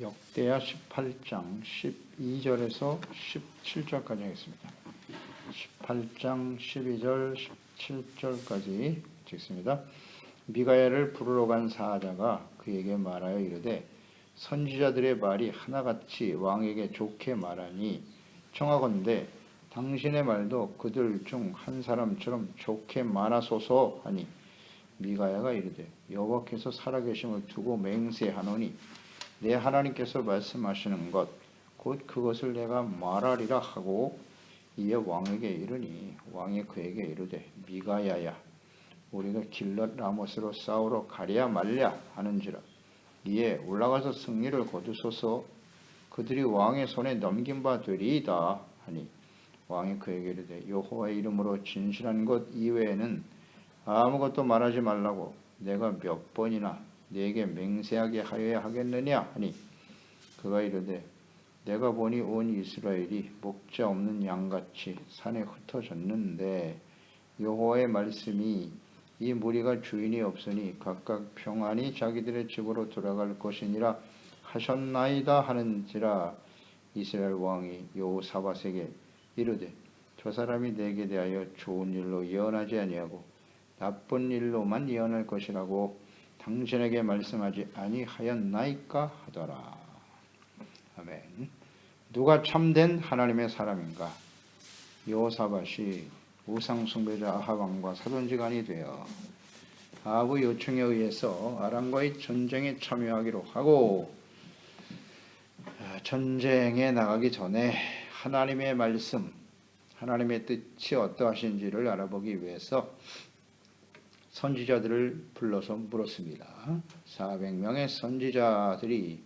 역대하 18장 12절에서 17절까지 하겠습니다. 18장 12절 17절까지 읽습니다. 미가야를 부르러 간 사자가 그에게 말하여 이르되 선지자들의 말이 하나같이 왕에게 좋게 말하니 청하건대 당신의 말도 그들 중 한 사람처럼 좋게 말하소서 하니 미가야가 이르되 여호와께서 살아계심을 두고 맹세하노니 내 하나님께서 말씀하시는 것 곧 그것을 내가 말하리라 하고 이에 왕에게 이르니 왕이 그에게 이르되 미가야야 우리가 길럿 라모스로 싸우러 가랴 말랴 하는지라. 이에 올라가서 승리를 거두소서. 그들이 왕의 손에 넘긴 바 되리이다 하니 왕이 그에게 이르되 여호와의 이름으로 진실한 것 이외에는 아무것도 말하지 말라고 내가 몇 번이나 네게 맹세하게 하여야 하겠느냐? 하니 그가 이르되 내가 보니 온 이스라엘이 목자 없는 양같이 산에 흩어졌는데 여호와의 말씀이 이 무리가 주인이 없으니 각각 평안히 자기들의 집으로 돌아갈 것이니라 하셨나이다 하는지라 이스라엘 왕이 여호사밧에게 이르되 저 사람이 내게 대하여 좋은 일로 예언하지 아니하고 나쁜 일로만 예언할 것이라고 당신에게 말씀하지 아니하였나이까 하더라. 아멘. 누가 참된 하나님의 사람인가? 여호사밧이 우상 숭배자 아하방과 사돈지간이 되어 아합의 요청에 의해서 아람과의 전쟁에 참여하기로 하고 아, 전쟁에 나가기 전에 하나님의 말씀, 하나님의 뜻이 어떠하신지를 알아보기 위해서 선지자들을 불러서 물었습니다. 400명의 선지자들이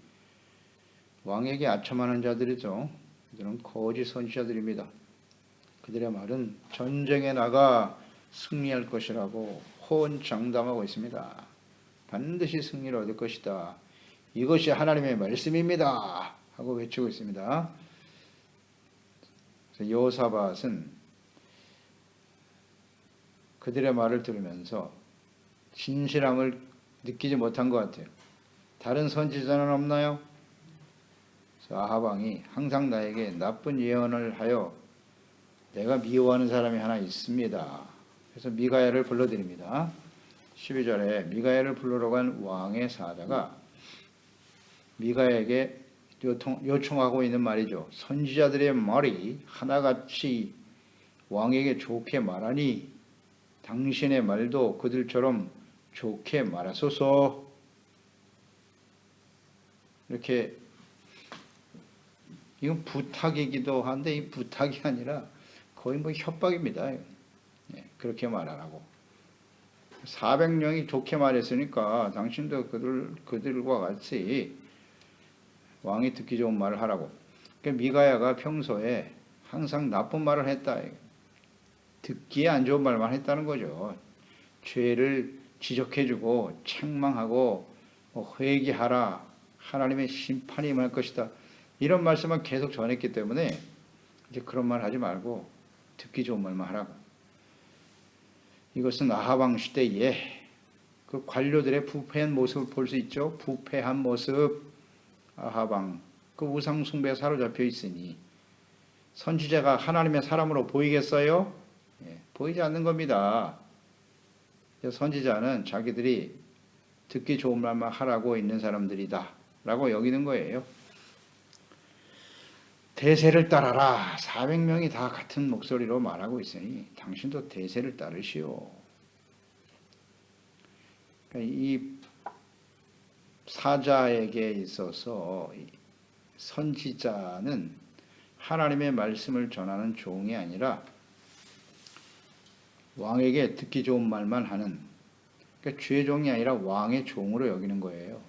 왕에게 아첨하는 자들이죠. 이들은 거짓 선지자들입니다. 그들의 말은 전쟁에 나가 승리할 것이라고 호언장담하고 있습니다. 반드시 승리를 얻을 것이다. 이것이 하나님의 말씀입니다. 하고 외치고 있습니다. 여호사밧은 그들의 말을 들으면서 진실함을 느끼지 못한 것 같아요. 다른 선지자는 없나요? 아하방이 항상 나에게 나쁜 예언을 하여 내가 미워하는 사람이 하나 있습니다. 그래서 미가야를 불러드립니다. 12절에 미가야를 불러러 간 왕의 사자가 미가야에게 요청 하고 있는 말이죠. 선지자들의 말이 하나같이 왕에게 좋게 말하니 당신의 말도 그들처럼 좋게 말하소서. 이렇게 이건 부탁이기도 한데 이 부탁이 아니라 거의 뭐 협박입니다. 예, 그렇게 말하라고. 400명이 좋게 말했으니까 당신도 그들, 그들과 같이 왕이 듣기 좋은 말을 하라고. 그러니까 미가야가 평소에 항상 나쁜 말을 했다. 듣기에 안 좋은 말만 했다는 거죠. 죄를 지적해주고 책망하고 뭐 회개하라. 하나님의 심판이 임할 것이다. 이런 말씀을 계속 전했기 때문에 이제 그런 말 하지 말고 듣기 좋은 말만 하라고. 이것은 아하방 시대에 그 관료들의 부패한 모습을 볼 수 있죠. 부패한 모습 아하방 그 우상 숭배에 사로잡혀 있으니 선지자가 하나님의 사람으로 보이겠어요? 예, 보이지 않는 겁니다. 선지자는 자기들이 듣기 좋은 말만 하라고 있는 사람들이다 라고 여기는 거예요. 대세를 따라라. 400명이 다 같은 목소리로 말하고 있으니 당신도 대세를 따르시오. 그러니까 이 사자에게 있어서 선지자는 하나님의 말씀을 전하는 종이 아니라 왕에게 듣기 좋은 말만 하는 그러니까 주의 종이 아니라 왕의 종으로 여기는 거예요.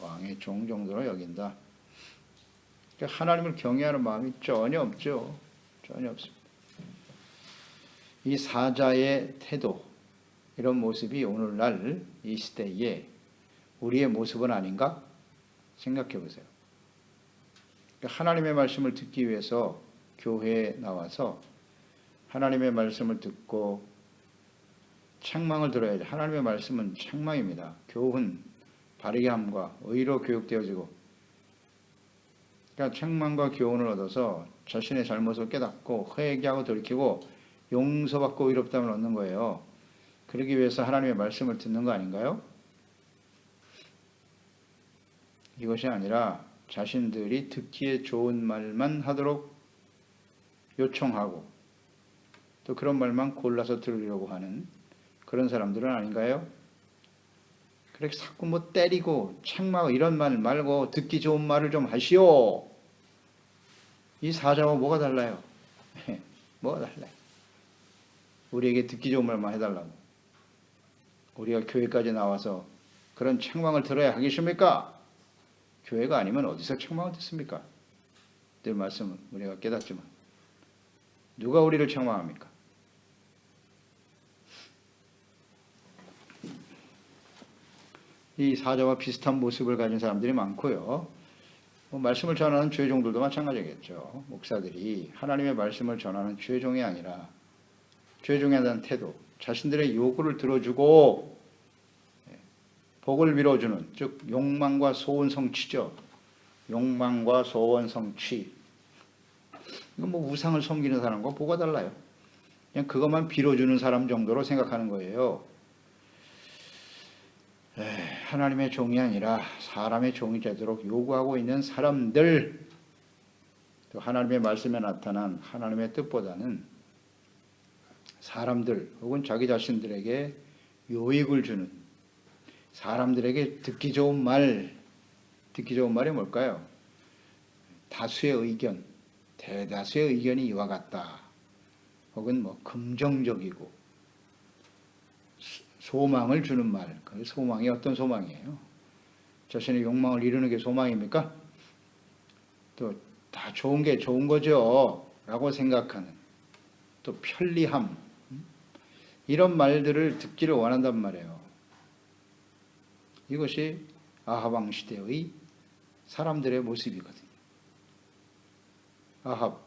왕의 종 정도로 여긴다. 그러니까 하나님을 경외하는 마음이 전혀 없죠. 전혀 없습니다. 이 사자의 태도, 이런 모습이 오늘날 이 시대에 우리의 모습은 아닌가? 생각해 보세요. 그러니까 하나님의 말씀을 듣기 위해서 교회에 나와서 하나님의 말씀을 듣고 책망을 들어야지. 하나님의 말씀은 책망입니다. 교훈, 바르게 함과 의로 교육되어지고 그러니까 책망과 교훈을 얻어서 자신의 잘못을 깨닫고 회개하고 돌이키고 용서받고 의롭다함을 얻는 거예요. 그러기 위해서 하나님의 말씀을 듣는 거 아닌가요? 이것이 아니라 자신들이 듣기에 좋은 말만 하도록 요청하고 또 그런 말만 골라서 들으려고 하는 그런 사람들은 아닌가요? 그렇게 자꾸 뭐 때리고 책망하고 이런 말 말고 듣기 좋은 말을 좀 하시오. 이 사자와 뭐가 달라요? 뭐가 달라요? 우리에게 듣기 좋은 말만 해달라고. 우리가 교회까지 나와서 그런 책망을 들어야 하겠습니까? 교회가 아니면 어디서 책망을 듣습니까? 늘 말씀은 우리가 깨닫지만 누가 우리를 책망합니까? 이 사자와 비슷한 모습을 가진 사람들이 많고요. 뭐 말씀을 전하는 죄종들도 마찬가지겠죠. 목사들이 하나님의 말씀을 전하는 죄종이 아니라 죄종에 대한 태도, 자신들의 요구를 들어주고 예, 복을 빌어주는 즉 욕망과 소원 성취죠. 욕망과 소원 성취. 이건 뭐 우상을 섬기는 사람과 뭐가 달라요? 그냥 그것만 빌어주는 사람 정도로 생각하는 거예요. 에, 하나님의 종이 아니라 사람의 종이 되도록 요구하고 있는 사람들, 또 하나님의 말씀에 나타난 하나님의 뜻보다는 사람들 혹은 자기 자신들에게 요익을 주는 사람들에게 듣기 좋은 말, 듣기 좋은 말이 뭘까요? 다수의 의견, 대다수의 의견이 이와 같다. 혹은 뭐 긍정적이고 소망을 주는 말. 그 소망이 어떤 소망이에요? 자신의 욕망을 이루는 게 소망입니까? 또 다 좋은 게 좋은 거죠. 라고 생각하는 또 편리함. 이런 말들을 듣기를 원한단 말이에요. 이것이 아하방 시대의 사람들의 모습이거든요. 아합.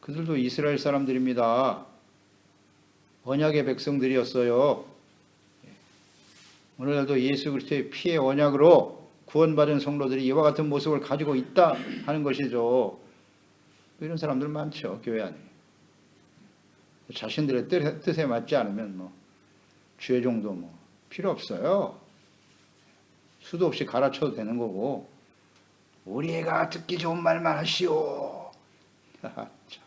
그들도 이스라엘 사람들입니다. 언약의 백성들이었어요. 오늘날도 예수 그리스도의 피의 언약으로 구원받은 성도들이 이와 같은 모습을 가지고 있다 하는 것이죠. 이런 사람들 많죠 교회 안에. 자신들의 뜻에 맞지 않으면 뭐 주의 정도 뭐 필요 없어요. 수도 없이 갈아쳐도 되는 거고 우리 애가 듣기 좋은 말만 하시오. 참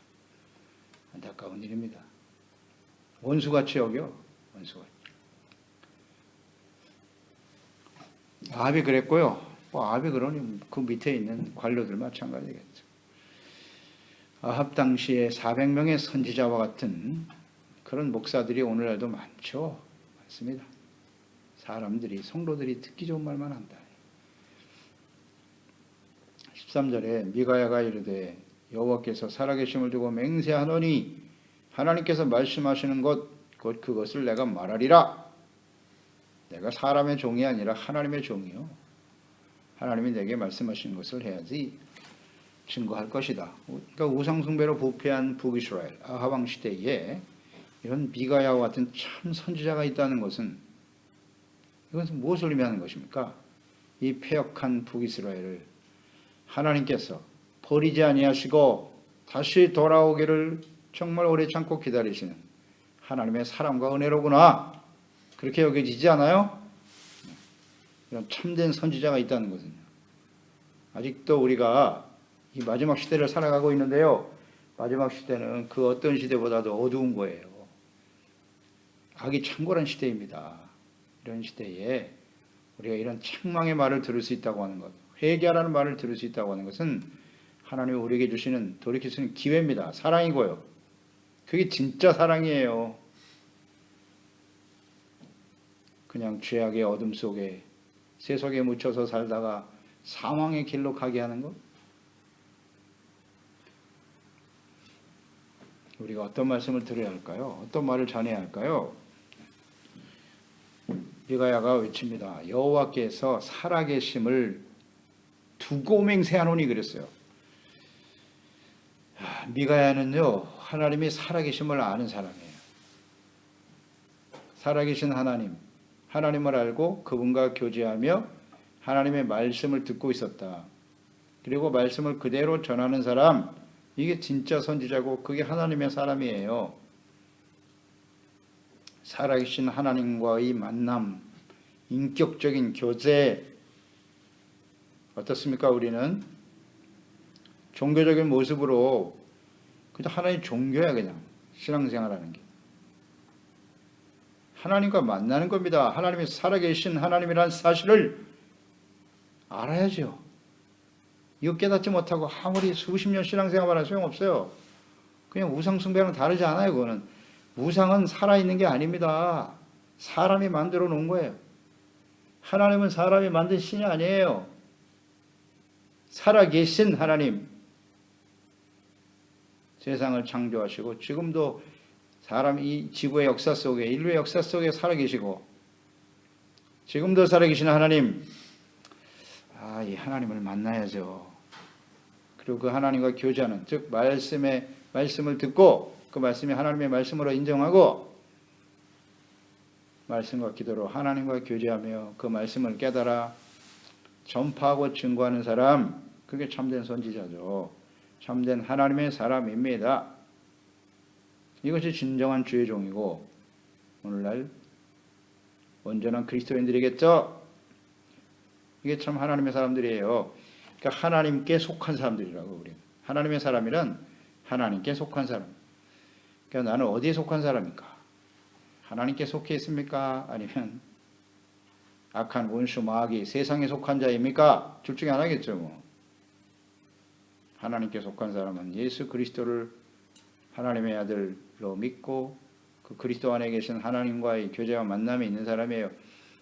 안타까운 일입니다. 원수같이 여겨 원수같이. 아합이 그랬고요. 뭐 아합이 그러니 그 밑에 있는 관료들 마찬가지겠죠. 아합 당시에 400명의 선지자와 같은 그런 목사들이 오늘날도 많죠. 많습니다. 사람들이 성도들이 듣기 좋은 말만 한다. 13절에 미가야가 이르되 여호와께서 살아계심을 두고 맹세하노니 하나님께서 말씀하시는 것 곧 그것을 내가 말하리라. 내가 사람의 종이 아니라 하나님의 종이요. 하나님이 내게 말씀하신 것을 해야지 증거할 것이다. 그러니까 우상숭배로 부패한 북이스라엘 아하방 시대에 이런 미가야와 같은 참 선지자가 있다는 것은 이것은 무엇을 의미하는 것입니까? 이 폐역한 북이스라엘을 하나님께서 버리지 아니하시고 다시 돌아오기를 정말 오래 참고 기다리시는 하나님의 사랑과 은혜로구나. 그렇게 여겨지지 않아요? 이런 참된 선지자가 있다는 것은 아직도 우리가 이 마지막 시대를 살아가고 있는데요. 마지막 시대는 그 어떤 시대보다도 어두운 거예요. 악이 창궐한 시대입니다. 이런 시대에 우리가 이런 책망의 말을 들을 수 있다고 하는 것, 회개하라는 말을 들을 수 있다고 하는 것은 하나님이 우리에게 주시는 돌이킬 수 있는 기회입니다. 사랑이고요. 그게 진짜 사랑이에요. 그냥 죄악의 어둠 속에 세속에 묻혀서 살다가 사망의 길로 가게 하는 것? 우리가 어떤 말씀을 들어야 할까요? 어떤 말을 전해야 할까요? 미가야가 외칩니다. 여호와께서 살아계심을 두고 맹세하노니 그랬어요. 미가야는요 하나님이 살아계심을 아는 사람이에요. 살아계신 하나님, 하나님을 알고 그분과 교제하며 하나님의 말씀을 듣고 있었다. 그리고 말씀을 그대로 전하는 사람 이게 진짜 선지자고 그게 하나님의 사람이에요. 살아계신 하나님과의 만남, 인격적인 교제 어떻습니까? 우리는 종교적인 모습으로 그냥 하나님 종교야 그냥 신앙생활하는 게 하나님과 만나는 겁니다. 하나님이 살아계신 하나님이라는 사실을 알아야죠. 이거 깨닫지 못하고 아무리 수십 년 신앙생활하면 소용없어요. 그냥 우상숭배랑 다르지 않아요. 그거는 우상은 살아있는 게 아닙니다. 사람이 만들어 놓은 거예요. 하나님은 사람이 만든 신이 아니에요. 살아계신 하나님. 세상을 창조하시고 지금도 사람 이 지구의 역사 속에 인류의 역사 속에 살아계시고 지금도 살아계신 하나님. 아, 이 하나님을 만나야죠. 그리고 그 하나님과 교제하는 즉 말씀의 말씀을 듣고 그 말씀이 하나님의 말씀으로 인정하고 말씀과 기도로 하나님과 교제하며 그 말씀을 깨달아 전파하고 증거하는 사람 그게 참된 선지자죠. 참된 하나님의 사람입니다. 이것이 진정한 주의 종이고 오늘날 온전한 그리스도인들이겠죠. 이게 참 하나님의 사람들이에요. 그러니까 하나님께 속한 사람들이라고 우리. 하나님의 사람이란 하나님께 속한 사람. 그러니까 나는 어디에 속한 사람입니까? 하나님께 속해 있습니까? 아니면 악한 원수 마귀 세상에 속한 자입니까? 둘 중에 하나겠죠. 뭐. 하나님께 속한 사람은 예수 그리스도를 하나님의 아들로 믿고 그 그리스도 안에 계신 하나님과의 교제와 만남이 있는 사람이에요.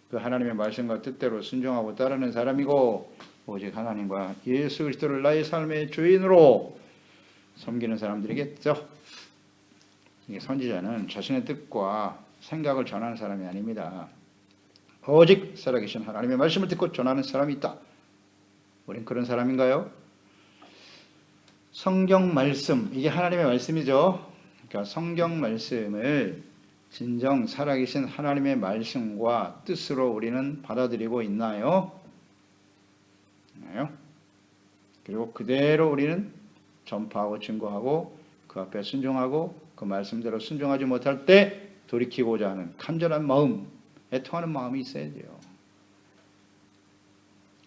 그 하나님의 말씀과 뜻대로 순종하고 따르는 사람이고 오직 하나님과 예수 그리스도를 나의 삶의 주인으로 섬기는 사람들이겠죠. 이게 선지자는 자신의 뜻과 생각을 전하는 사람이 아닙니다. 오직 살아계신 하나님의 말씀을 듣고 전하는 사람이 있다. 우린 그런 사람인가요? 성경 말씀, 이게 하나님의 말씀이죠. 그러니까 성경 말씀을 진정 살아계신 하나님의 말씀과 뜻으로 우리는 받아들이고 있나요? 있나요? 그리고 그대로 우리는 전파하고 증거하고 그 앞에 순종하고 그 말씀대로 순종하지 못할 때 돌이키고자 하는 간절한 마음, 애통하는 마음이 있어야 돼요.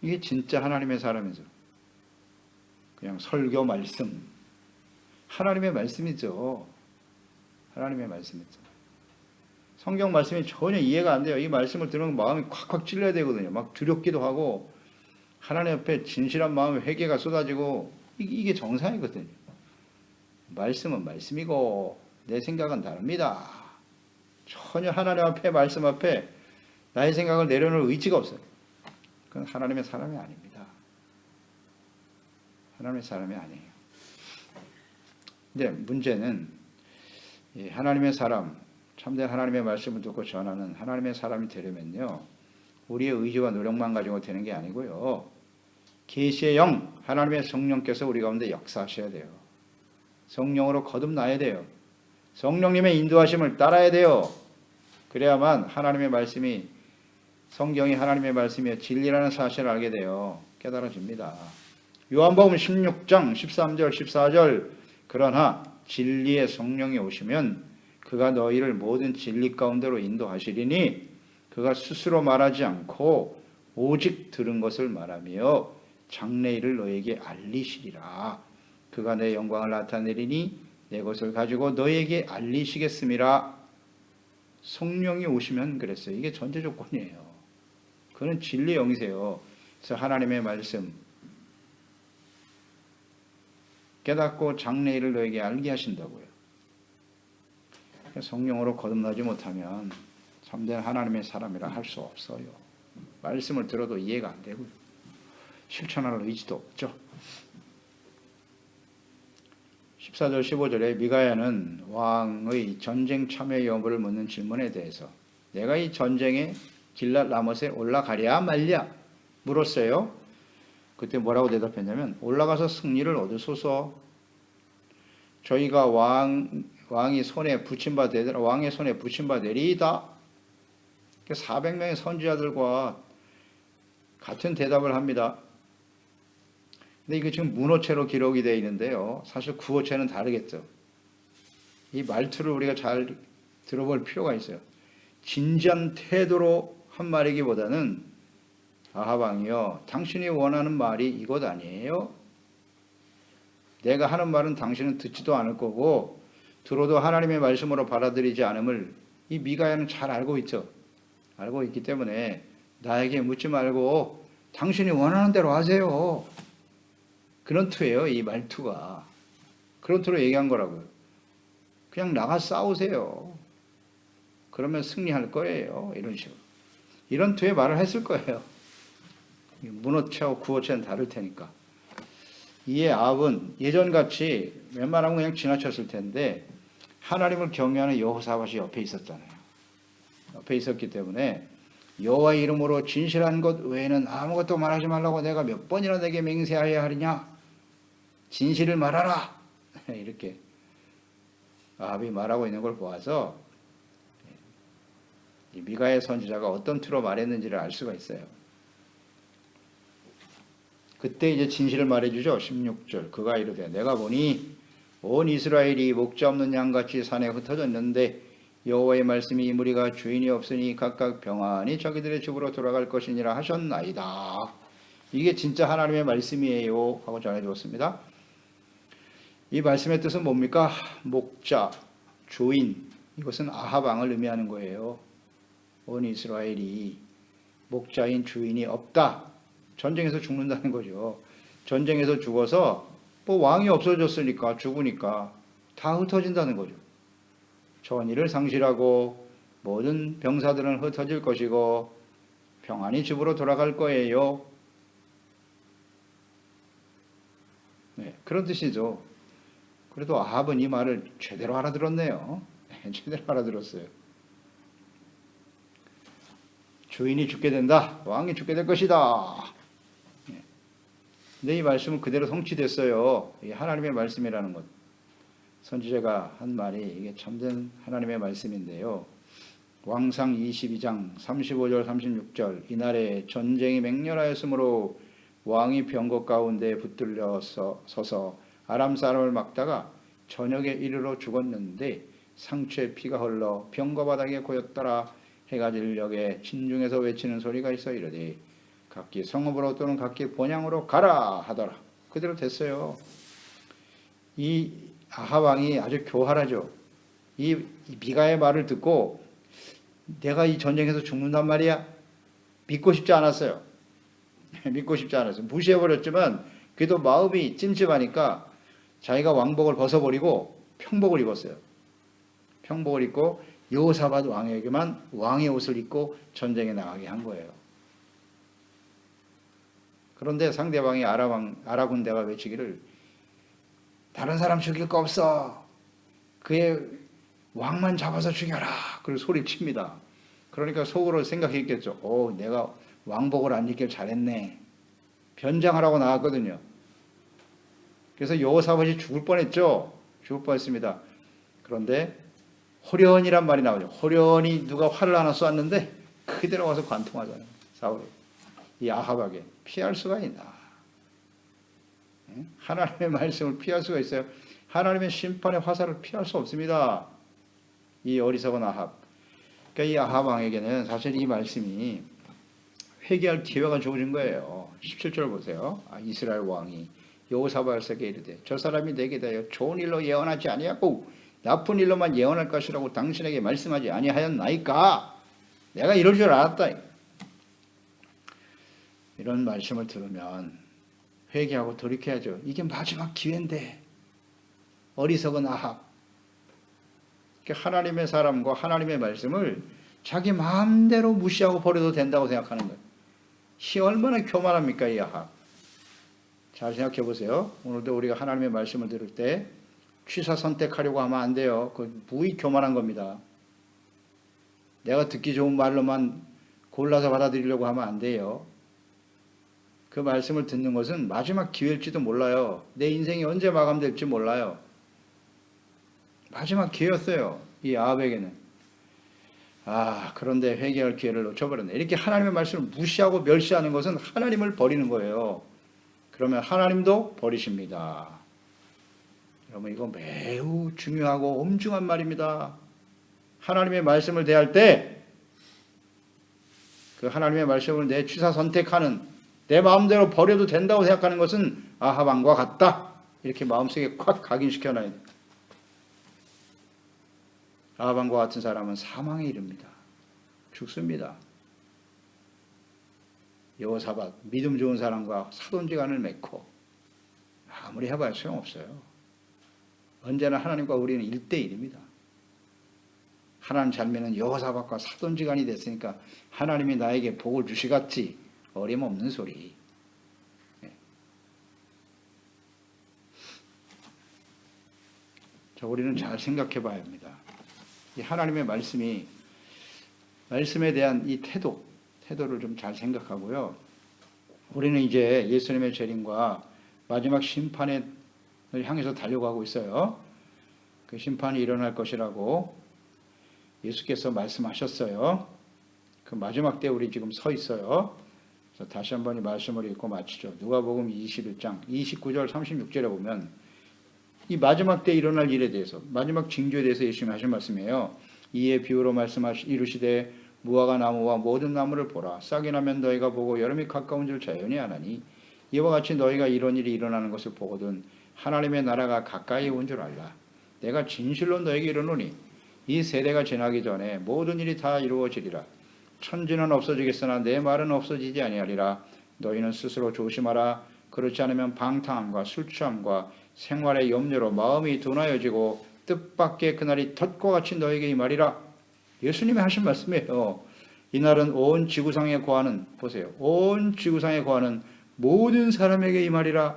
이게 진짜 하나님의 사람이죠. 그냥 설교 말씀. 하나님의 말씀이죠. 하나님의 말씀이죠. 성경 말씀이 전혀 이해가 안 돼요. 이 말씀을 들으면 마음이 콱콱 찔려야 되거든요. 막 두렵기도 하고 하나님 앞에 진실한 마음의 회개가 쏟아지고 이게 정상이거든요. 말씀은 말씀이고 내 생각은 다릅니다. 전혀 하나님 앞에 말씀 앞에 나의 생각을 내려놓을 의지가 없어요. 그건 하나님의 사람이 아닙니다. 하나님의 사람이 아니에요. 근데 문제는 하나님의 사람, 참된 하나님의 말씀을 듣고 전하는 하나님의 사람이 되려면요. 우리의 의지와 노력만 가지고 되는 게 아니고요. 계시의 영, 하나님의 성령께서 우리 가운데 역사하셔야 돼요. 성령으로 거듭나야 돼요. 성령님의 인도하심을 따라야 돼요. 그래야만 하나님의 말씀이 성경이 하나님의 말씀이며 진리라는 사실을 알게 돼요. 깨달아집니다. 요한복음 16장 13절 14절 그러나 진리의 성령이 오시면 그가 너희를 모든 진리 가운데로 인도하시리니 그가 스스로 말하지 않고 오직 들은 것을 말하며 장래일을 너에게 알리시리라. 그가 내 영광을 나타내리니 내 것을 가지고 너에게 알리시겠음이라. 성령이 오시면 그랬어요. 이게 전제 조건이에요. 그는 진리 영이세요. 그래서 하나님의 말씀 깨닫고 장래일을 너에게 알게 하신다고요. 성령으로 거듭나지 못하면 참된 하나님의 사람이라 할 수 없어요. 말씀을 들어도 이해가 안 되고요. 실천할 의지도 없죠. 14절 15절에 미가야는 왕의 전쟁 참여 여부를 묻는 질문에 대해서 내가 이 전쟁에 길랏 라못에 올라가랴 말랴 물었어요. 그때 뭐라고 대답했냐면 올라가서 승리를 얻으소서. 저희가 왕 왕이 손에 붙임 바 되더라 왕의 손에 붙임 바 되리이다. 400명의 선지자들과 같은 대답을 합니다. 근데 이게 지금 문어체로 기록이 되어 있는데요. 사실 구어체는 다르겠죠. 이 말투를 우리가 잘 들어볼 필요가 있어요. 진지한 태도로 한 말이기보다는 아하방이요. 당신이 원하는 말이 이것 아니에요? 내가 하는 말은 당신은 듣지도 않을 거고 들어도 하나님의 말씀으로 받아들이지 않음을 이 미가야는 잘 알고 있죠. 알고 있기 때문에 나에게 묻지 말고 당신이 원하는 대로 하세요. 그런 투예요. 이 말투가. 그런 투로 얘기한 거라고요. 그냥 나가 싸우세요. 그러면 승리할 거예요. 이런 식으로. 이런 투의 말을 했을 거예요. 문어체와 구어체는 다를 테니까. 이에 아합은 예전같이 웬만하면 그냥 지나쳤을 텐데 하나님을 경외하는 여호사밧이 옆에 있었잖아요. 옆에 있었기 때문에 여호와 이름으로 진실한 것 외에는 아무것도 말하지 말라고 내가 몇 번이나 내게 맹세하여야 하느냐? 진실을 말하라. 이렇게 아합이 말하고 있는 걸 보아서 이 미가의 선지자가 어떤 투로 말했는지를 알 수가 있어요. 그때 이제 진실을 말해주죠. 16절. 그가 이르되 내가 보니 온 이스라엘이 목자 없는 양같이 산에 흩어졌는데 여호와의 말씀이 이 무리가 주인이 없으니 각각 평안히 자기들의 집으로 돌아갈 것이니라 하셨나이다. 이게 진짜 하나님의 말씀이에요 하고 전해주었습니다. 이 말씀의 뜻은 뭡니까? 목자, 주인 이것은 아하방을 의미하는 거예요. 온 이스라엘이 목자인 주인이 없다. 전쟁에서 죽는다는 거죠. 전쟁에서 죽어서 뭐 왕이 없어졌으니까 죽으니까 다 흩어진다는 거죠. 전의를 상실하고 모든 병사들은 흩어질 것이고 평안히 집으로 돌아갈 거예요. 네, 그런 뜻이죠. 그래도 아합은 이 말을 제대로 알아들었네요. 제대로 알아들었어요. 주인이 죽게 된다. 왕이 죽게 될 것이다. 근데 이 말씀은 그대로 성취됐어요. 하나님의 말씀이라는 것. 선지자가 한 말이 이게 참된 하나님의 말씀인데요. 왕상 22장 35절 36절 이날에 전쟁이 맹렬하였으므로 왕이 병거 가운데 붙들려 서서 아람 사람을 막다가 저녁에 이르러 죽었는데 상처에 피가 흘러 병거 바닥에 고였더라 해가 질녘에 진중에서 외치는 소리가 있어 이르되 각기 성읍으로 또는 각기 본향으로 가라 하더라. 그대로 됐어요. 이 아하왕이 아주 교활하죠. 이, 이 미가의 말을 듣고 내가 이 전쟁에서 죽는단 말이야. 믿고 싶지 않았어요. 믿고 싶지 않았어요. 무시해버렸지만 그래도 마음이 찜찜하니까 자기가 왕복을 벗어버리고 평복을 입었어요. 평복을 입고 여호사밧 왕에게만 왕의 옷을 입고 전쟁에 나가게 한 거예요. 그런데 상대방이 아라왕, 아라 군대가 외치기를 다른 사람 죽일 거 없어. 그의 왕만 잡아서 죽여라. 그걸 소리 칩니다. 그러니까 속으로 생각했겠죠. 오, 내가 왕복을 안 입길 잘했네. 변장하라고 나왔거든요. 그래서 여호사밧이 죽을 뻔했죠. 죽을 뻔했습니다. 그런데 호련이란 말이 나오죠. 호련이 누가 활을 하나 쏘았는데 그대로 와서 관통하잖아요. 사울이. 이 아합에게 피할 수가 있나? 하나님의 말씀을 피할 수가 있어요. 하나님의 심판의 화살을 피할 수 없습니다. 이 어리석은 아합. 그러니까 이 아합 왕에게는 사실 이 말씀이 회개할 기회가 주어진 거예요. 17절 보세요. 아, 이스라엘 왕이 여호사밧에게 이르되 저 사람이 내게 대하여 좋은 일로 예언하지 아니하고 나쁜 일로만 예언할 것이라고 당신에게 말씀하지 아니하였나이까? 내가 이럴 줄 알았다. 이런 말씀을 들으면 회개하고 돌이켜야죠. 이게 마지막 기회인데 어리석은 아합. 하나님의 사람과 하나님의 말씀을 자기 마음대로 무시하고 버려도 된다고 생각하는 거예요. 이 얼마나 교만합니까 이 아합. 잘 생각해 보세요. 오늘도 우리가 하나님의 말씀을 들을 때 취사 선택하려고 하면 안 돼요. 그 무의 교만한 겁니다. 내가 듣기 좋은 말로만 골라서 받아들이려고 하면 안 돼요. 그 말씀을 듣는 것은 마지막 기회일지도 몰라요. 내 인생이 언제 마감될지 몰라요. 마지막 기회였어요. 이 아합에게는. 아, 그런데 회개할 기회를 놓쳐버렸네. 이렇게 하나님의 말씀을 무시하고 멸시하는 것은 하나님을 버리는 거예요. 그러면 하나님도 버리십니다. 여러분 이거 매우 중요하고 엄중한 말입니다. 하나님의 말씀을 대할 때 그 하나님의 말씀을 내 취사 선택하는 내 마음대로 버려도 된다고 생각하는 것은 아하방과 같다. 이렇게 마음속에 콱 각인시켜 놔야 돼. 아하방과 같은 사람은 사망에 이릅니다. 죽습니다. 여호사밧 믿음 좋은 사람과 사돈지간을 맺고 아무리 해봐야 소용없어요. 언제나 하나님과 우리는 1대1입니다. 하나님 잘면은 여호사밧과 사돈지간이 됐으니까 하나님이 나에게 복을 주시겠지 어림없는 소리. 예. 자, 우리는 잘 생각해 봐야 합니다. 이 하나님의 말씀이 말씀에 대한 이 태도, 태도를 좀 잘 생각하고요. 우리는 이제 예수님의 재림과 마지막 심판을 향해서 달려가고 있어요. 그 심판이 일어날 것이라고 예수께서 말씀하셨어요. 그 마지막 때 우리 지금 서 있어요. 다시 한 번 이 말씀을 읽고 마치죠. 누가복음 21장 29절 36절에 보면 이 마지막 때 일어날 일에 대해서 마지막 징조에 대해서 예수님이 하신 말씀이에요. 이에 비유로 말씀하시 이르시되 무화과 나무와 모든 나무를 보라 싹이 나면 너희가 보고 여름이 가까운 줄 자연히 아나니 이와 같이 너희가 이런 일이 일어나는 것을 보거든 하나님의 나라가 가까이 온 줄 알라 내가 진실로 너에게 이르노니 이 세대가 지나기 전에 모든 일이 다 이루어지리라 천지는 없어지겠으나 내 말은 없어지지 아니하리라 너희는 스스로 조심하라 그렇지 않으면 방탕함과 술 취함과 생활의 염려로 마음이 둔하여지고 뜻밖의 그날이 덫과 같이 너에게 이 말이라 예수님이 하신 말씀이에요. 이날은 온 지구상에 거하는 보세요. 온 지구상에 거하는 모든 사람에게 이 말이라.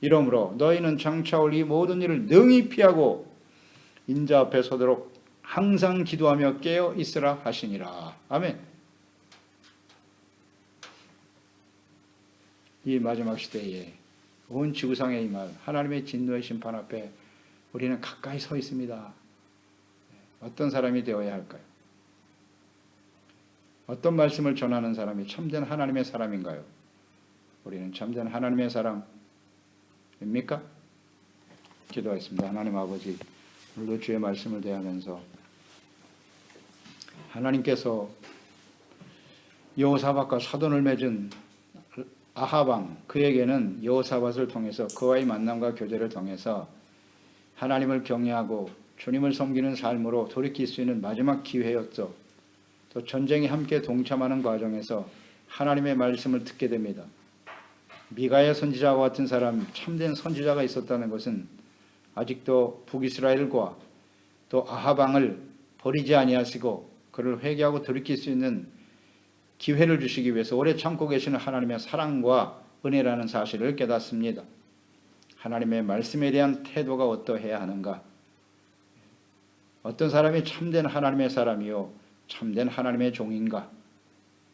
이러므로 너희는 장차 올 이 모든 일을 능히 피하고 인자 앞에 서도록 항상 기도하며 깨어 있으라 하시니라. 아멘. 이 마지막 시대에 온 지구상의 이 말, 하나님의 진노의 심판 앞에 우리는 가까이 서 있습니다. 어떤 사람이 되어야 할까요? 어떤 말씀을 전하는 사람이 참된 하나님의 사람인가요? 우리는 참된 하나님의 사람입니까? 기도하겠습니다. 하나님 아버지, 오늘도 주의 말씀을 대하면서 하나님께서 여호사밧과 사돈을 맺은 아하방 그에게는 여호사밧을 통해서 그와의 만남과 교제를 통해서 하나님을 경외하고 주님을 섬기는 삶으로 돌이킬 수 있는 마지막 기회였죠. 또 전쟁에 함께 동참하는 과정에서 하나님의 말씀을 듣게 됩니다. 미가의 선지자와 같은 사람, 참된 선지자가 있었다는 것은 아직도 북이스라엘과 또 아하방을 버리지 아니하시고 그를 회개하고 돌이킬 수 있는 기회를 주시기 위해서 오래 참고 계시는 하나님의 사랑과 은혜라는 사실을 깨닫습니다. 하나님의 말씀에 대한 태도가 어떠해야 하는가? 어떤 사람이 참된 하나님의 사람이요 참된 하나님의 종인가?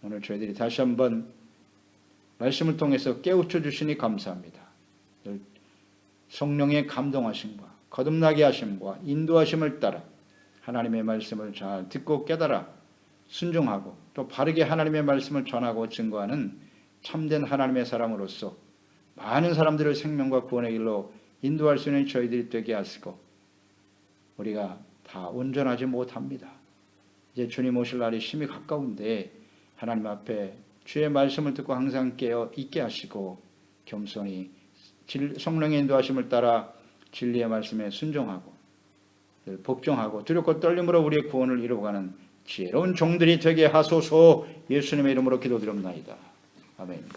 오늘 저희들이 다시 한번 말씀을 통해서 깨우쳐 주시니 감사합니다. 성령의 감동하심과 거듭나게 하심과 인도하심을 따라 하나님의 말씀을 잘 듣고 깨달아 순종하고 또 바르게 하나님의 말씀을 전하고 증거하는 참된 하나님의 사람으로서 많은 사람들을 생명과 구원의 길로 인도할 수 있는 저희들이 되게 하시고 우리가 다 온전하지 못합니다. 이제 주님 오실 날이 심히 가까운데 하나님 앞에 주의 말씀을 듣고 항상 깨어 있게 하시고 겸손히 성령의 인도하심을 따라 진리의 말씀에 순종하고 복종하고 두렵고 떨림으로 우리의 구원을 이루어가는 지혜로운 종들이 되게 하소서 예수님의 이름으로 기도드립니다. 아멘.